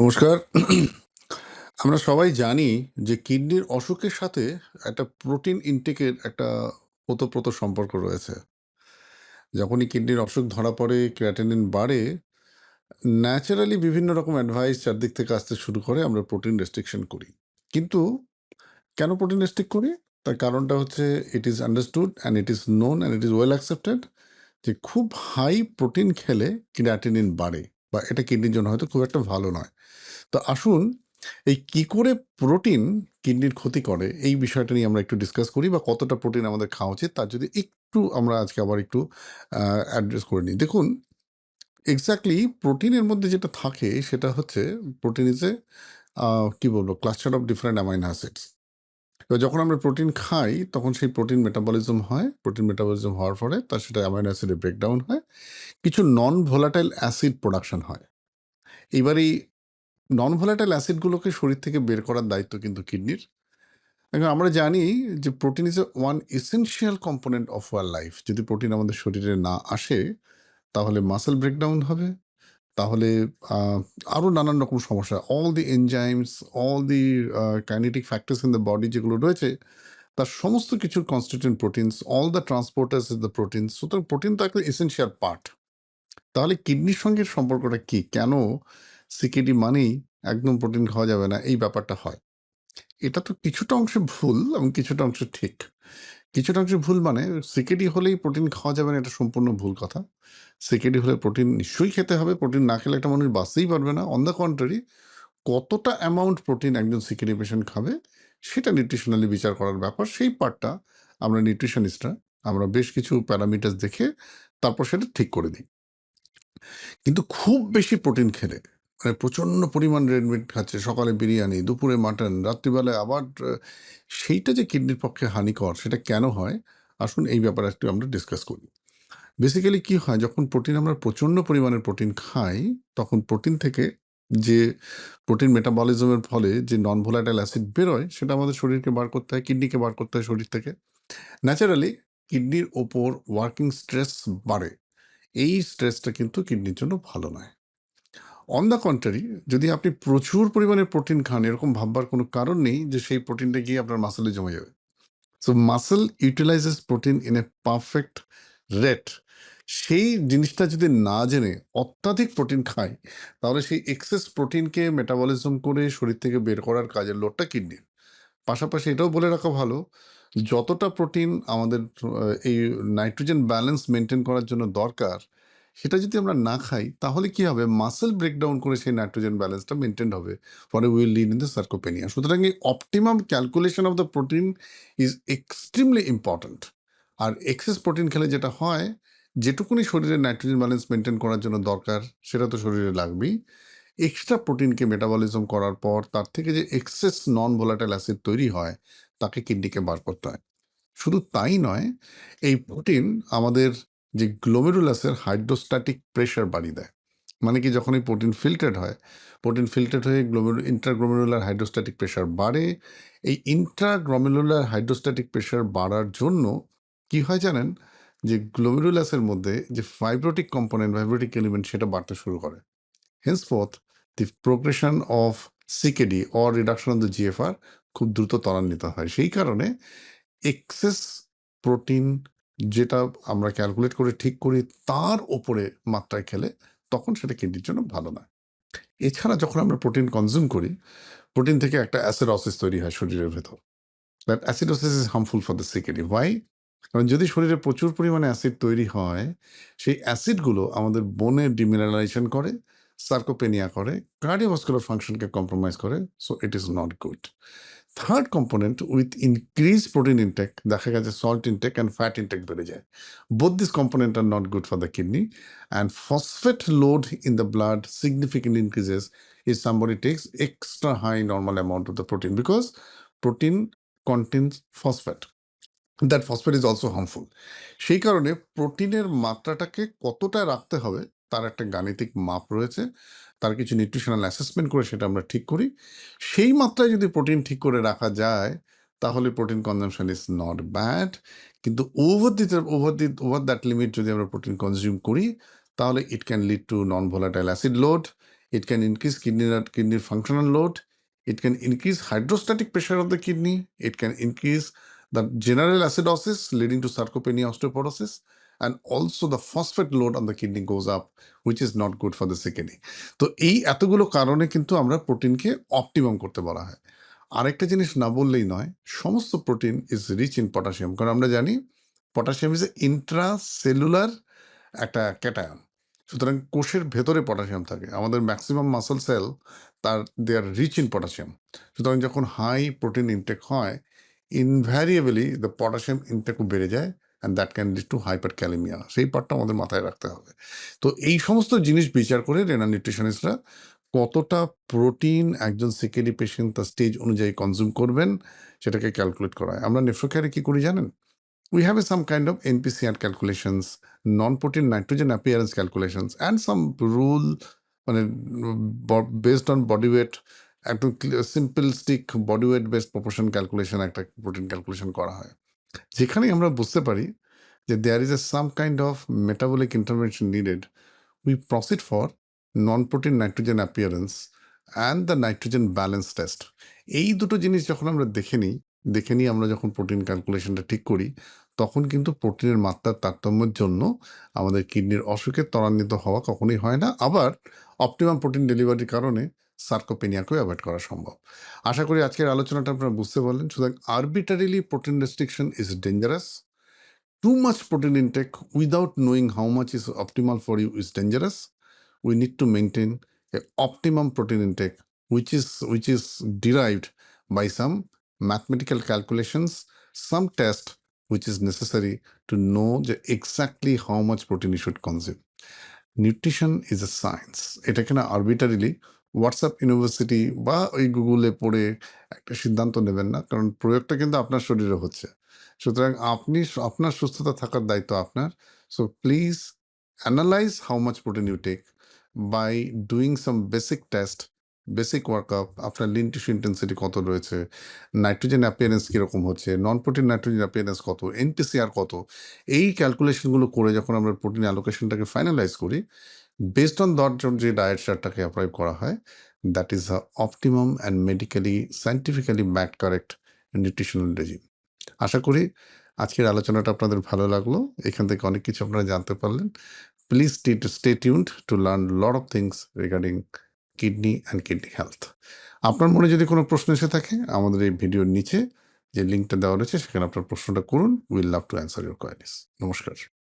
নমস্কার। আমরা সবাই জানি যে কিডনির অসুখের সাথে একটা প্রোটিন ইনটেকের একটা ওতপ্রোত সম্পর্ক রয়েছে। যখনই কিডনির অসুখ ধরা পড়ে, ক্রিয়াটিনিন বাড়ে, ন্যাচারালি বিভিন্ন রকম অ্যাডভাইস চারদিক থেকে আসতে শুরু করে আমরা প্রোটিন রেস্ট্রিকশন করি। কিন্তু কেন প্রোটিন রেস্ট্রিক্ট করি? তার কারণটা হচ্ছে it is understood and it is known and it is well accepted যে খুব হাই প্রোটিন খেলে ক্রিয়াটিনিন বাড়ে। বা এটা কিডনির জন্য হয়তো খুব একটা ভালো নয়। তো আসুন, এই কি করে প্রোটিন কিডনির ক্ষতি করে, এই বিষয়টা নিয়ে আমরা একটু ডিসকাস করি বা কতটা প্রোটিন আমাদের খাওয়া উচিত, তার যদি একটু আমরা আজকে আবার একটু অ্যাড্রেস করে নিই। দেখুন এক্স্যাক্টলি প্রোটিনের মধ্যে যেটা থাকে সেটা হচ্ছে, প্রোটিন ইজ কী বলব cluster of different amine acids এবার যখন আমরা প্রোটিন খাই, তখন সেই প্রোটিন মেটাবলিজম হয়। প্রোটিন মেটাবলিজম হওয়ার পরে তার সেটা অ্যামাইনো অ্যাসিডে ব্রেকডাউন হয়। কিছু নন ভোলাটাইল অ্যাসিড প্রোডাকশন হয়। এবার এই নন ভোলাটাইল অ্যাসিডগুলোকে শরীর থেকে বের করার দায়িত্ব কিন্তু কিডনির। এখন আমরা জানি যে protein is a one essential component of our life যদি প্রোটিন আমাদের শরীরে না আসে, তাহলে মাসেল ব্রেকডাউন হবে। তাহলে আরও নানান রকম সমস্যা। All the enzymes all the kinetic factors in the body যেগুলো রয়েছে, তার সমস্ত কিছুর constituent proteins all the transporters is the proteins সুতরাং প্রোটিন তো একটা এসেনশিয়াল পার্ট তাহলে কিডনির সঙ্গে সম্পর্কটা কি? কেন সিকেডি মানেই একদম প্রোটিন খাওয়া যাবে না? এই ব্যাপারটা হয়। এটা তো কিছুটা অংশে ভুল এবং কিছুটা অংশে ঠিক। কিছুটা অংশে ভুল মানে সিকেডি হলেই প্রোটিন খাওয়া যাবে না, এটা সম্পূর্ণ ভুল কথা। সিকেডি হলে প্রোটিন নিশ্চয়ই খেতে হবে, প্রোটিন না খেলে একটা মানুষ বাঁচতেই পারবে না। অন দ্য কন্ট্রারি কতটা অ্যামাউন্ট প্রোটিন একজন সিকেডি পেশেন্ট খাবে, সেটা নিউট্রিশনালি বিচার করার ব্যাপার। সেই পার্টটা আমরা নিউট্রিশনিস্টরা আমরা বেশ কিছু প্যারামিটার্স দেখে তারপর সেটা ঠিক করে দিই। কিন্তু খুব বেশি প্রোটিন খেলে মানে প্রচণ্ড পরিমাণ রেড মিট খাচ্ছে, সকালে বিরিয়ানি, দুপুরে মাটন রাত্রিবেলায় আবার সেইটা যে কিডনির পক্ষে হানিকর, সেটা কেন হয়? আসুন এই ব্যাপারে একটু আমরা ডিসকাস করি। বেসিক্যালি কি হয়, যখন প্রোটিন আমরা প্রচণ্ড পরিমাণের প্রোটিন খাই, তখন প্রোটিন থেকে যে প্রোটিন মেটাবলিজমের ফলে যে নন ভোলাটাইল অ্যাসিড বেরোয়, সেটা আমাদের শরীরকে বার করতে হয়, কিডনিকে বার করতে হয় শরীর থেকে। ন্যাচারালি কিডনির ওপর ওয়ার্কিং স্ট্রেস বাড়ে। এই স্ট্রেসটা কিন্তু কিডনির জন্য ভালো নয়। অন দ্য কন্ট্রারি যদি আপনি প্রচুর পরিমাণে প্রোটিন খান, এরকম ভাববার কোনো কারণ নেই যে সেই প্রোটিনটা গিয়ে আপনার মাসেলে জমে যাবে। So muscle utilises protein in a perfect rate সেই জিনিসটা যদি না জেনে অত্যাধিক প্রোটিন খায়, তাহলে সেই এক্সেস প্রোটিনকে মেটাবলিজম করে শরীর থেকে বের করার কাজের লোডটা কিডনির পাশাপাশি এটাও বলে রাখা ভালো, যতটা প্রোটিন আমাদের এই নাইট্রোজেন ব্যালেন্স মেনটেন করার জন্য দরকার সেটা যদি আমরা না খাই, তাহলে কি হবে? মাসেল ব্রেকডাউন করে সেই নাইট্রোজেন ব্যালেন্সটা মেনটেন হবে। ফলে will lead in the sarcopenia সুতরাং এই optimum calculation of the protein is extremely important R excess protein খেলে যেটা হয়, যেটুকুনি শরীরে নাইট্রোজেন ব্যালেন্স মেনটেন করার জন্য দরকার, সেটা তো শরীরে লাগবেই। এক্সট্রা প্রোটিনকে মেটাবলিজম করার পর, তার থেকে যে এক্সেস নন ভোলাটাইল অ্যাসিড তৈরি হয়, তাকে কিডনিকে বার করতে হয়। শুধু তাই নয়, এই প্রোটিন আমাদের যে গ্লোমেরুলাসের হাইড্রোস্ট্যাটিক প্রেশার বাড়িয়ে দেয়। মানে কি যখন এই প্রোটিন ফিল্টার্ড হয় প্রোটিন ফিল্টার্ড হয়ে গ্লোমেরু ইন্ট্রাগ্লোমেরুলার হাইড্রোস্ট্যাটিক প্রেশার বাড়ে। এই ইন্ট্রাগ্লোমেরুলার হাইড্রোস্ট্যাটিক প্রেশার বাড়ার জন্য কি হয় জানেন? যে গ্লোমেরুলাসের মধ্যে যে ফাইব্রোটিক কম্পোনেন্ট ফাইব্রোটিক এলিমেন্ট সেটা বাড়তে শুরু করে। Henceforth the progression of CKD or reduction of the GFR খুব দ্রুত ত্বরান্বিত হয়। সেই কারণে এক্সেস প্রোটিন যেটা আমরা ক্যালকুলেট করে ঠিক করি তার ওপরে মাত্রায় খেলে তখন সেটা কিডনির জন্য ভালো নয় এছাড়া যখন আমরা প্রোটিন কনজিউম করি প্রোটিন থেকে একটা অ্যাসিডোসিস তৈরি হয় শরীরের ভেতর। That acidosis is harmful for the CKD why কারণ যদি শরীরে প্রচুর পরিমাণে অ্যাসিড তৈরি হয়, সেই অ্যাসিডগুলো আমাদের বোনে ডিমিনারালাইজেশন করে সার্কোপেনিয়া করে কার্ডিওভাস্কুলার ফাংশনকে কম্প্রোমাইজ করে so it is not good third component with increase protein intake দেখা গেছে salt intake and fat intake বেড়ে যায়। Both this component are not good for the kidney and phosphate load in the blood significant increases if somebody takes extra high normal amount of the protein because protein contains phosphate. That phosphate is also harmful সেই কারণে প্রোটিনের মাত্রাটাকে কতটা রাখতে হবে তার একটা গাণিতিক মাপ রয়েছে, তার কিছু নিউট্রিশনাল অ্যাসেসমেন্ট করে সেটা আমরা ঠিক করি। সেই মাত্রায় যদি প্রোটিন ঠিক করে রাখা যায়, তাহলে protein consumption is not bad কিন্তু over the over the over that limit যদি আমরা প্রোটিন কনজিউম করি, তাহলে it can lead to non volatile acid load it can increase কিডনির কিডনির functional load it can increase hydrostatic pressure of the kidney it can increase the general acidosis leading to sarcopenia osteoporosis And also the phosphate load on the kidney goes up, which is not good for the kidney. তো এই এতগুলো কারণে কিন্তু আমরা প্রোটিনকে optimum করতে বলা হয়। আরেকটা জিনিস না বললেই নয় সমস্ত protein is rich in potassium কারণ আমরা জানি পটাশিয়াম ইজ ইন্ট্রাসেলুলার একটা ক্যাটায়ন সুতরাং কোষের ভেতরে পটাশিয়াম থাকে। আমাদের ম্যাক্সিমাম মাসল সেল তার they are rich in potassium সুতরাং যখন হাই প্রোটিন ইনটেক হয় ইনভ্যারিয়েবলি দ্য পটাশিয়াম ইনটেকও বেড়ে যায়। And that can lead to hyperkalaemia সেই পার্টটা আমাদের মাথায় রাখতে হবে। তো এই সমস্ত জিনিস বিচার করে রেনা নিউট্রিশনিস্টরা কতটা প্রোটিন একজন সিকেডি পেশেন্ট তার স্টেজ অনুযায়ী কনজিউম করবেন সেটাকে ক্যালকুলেট করা হয় আমরা নেফ্রোকেয়ারে কী করি জানেন? We have a some kind of NPCR calculations, non-protein nitrogen appearance calculations, and some rule মানে ব- based on body weight একদম simple stick body weight based proportion calculation একটা প্রোটিন ক্যালকুলেশন করা হয়। যেখানে আমরা বুঝতে পারি যে there is a some kind of metabolic intervention needed we proceed for non protein nitrogen appearance and the nitrogen balance test এই দুটো জিনিস যখন আমরা দেখে নিই, দেখে নিয়ে আমরা যখন প্রোটিন ক্যালকুলেশনটা ঠিক করি, তখন কিন্তু প্রোটিনের মাত্রার তারতম্যের জন্য আমাদের কিডনির অসুখে ত্বরান্বিত হওয়া কখনোই হয় না। আবার অপটিমাম প্রোটিন ডেলিভারির কারণে সার্কোপেনিয়াকেও অ্যাভয়েড করা সম্ভব আশা করি আজকের আলোচনাটা আপনারা বুঝতে পারলেন সুতরাং arbitrarily protein restriction is dangerous too much protein intake without knowing how much is optimal for you is dangerous we need to maintain a optimum protein intake which is which is derived by some mathematical calculations some test which is necessary to know exactly how much protein you should consume nutrition is a science এটাকে না আরবিটারিলি WhatsApp university বা ওই গুগলে পড়ে একটা সিদ্ধান্ত নেবেন না, কারণ প্রয়োগটা কিন্তু আপনার শরীরে হচ্ছে। সুতরাং আপনি আপনার সুস্থতা থাকার দায়িত্ব আপনার। So please analyse how much protein you take by doing some basic test basic workup আপনার লিন টিস্যু ইন্টেন্সিটি কত রয়েছে? নাইট্রোজেন অ্যাপিয়ারেন্স কীরকম হচ্ছে? নন প্রোটিন নাইট্রোজেন অ্যাপিয়ারেন্স কত এনপিসিআর কত? এই ক্যালকুলেশনগুলো করে যখন আমরা প্রোটিন অ্যালোকেশনটাকে ফাইনালাইজ করি বেসড অন দট যে ডায়েট চার্টটাকে অ্যাপ্লাই করা হয় that is a optimum and medically scientifically back correct nutritional regime আশা করি আজকের আলোচনাটা আপনাদের ভালো লাগল। এখান থেকে অনেক কিছু আপনারা জানতে পারলেন। Please stay tuned to learn lot of things regarding kidney and kidney health আপনার মনে যদি কোনো প্রশ্ন এসে থাকে, আমাদের এই ভিডিওর নিচে যে লিঙ্কটা দেওয়া রয়েছে, সেখানে আপনার প্রশ্নটা করুন। Will love to answer your queries নমস্কার।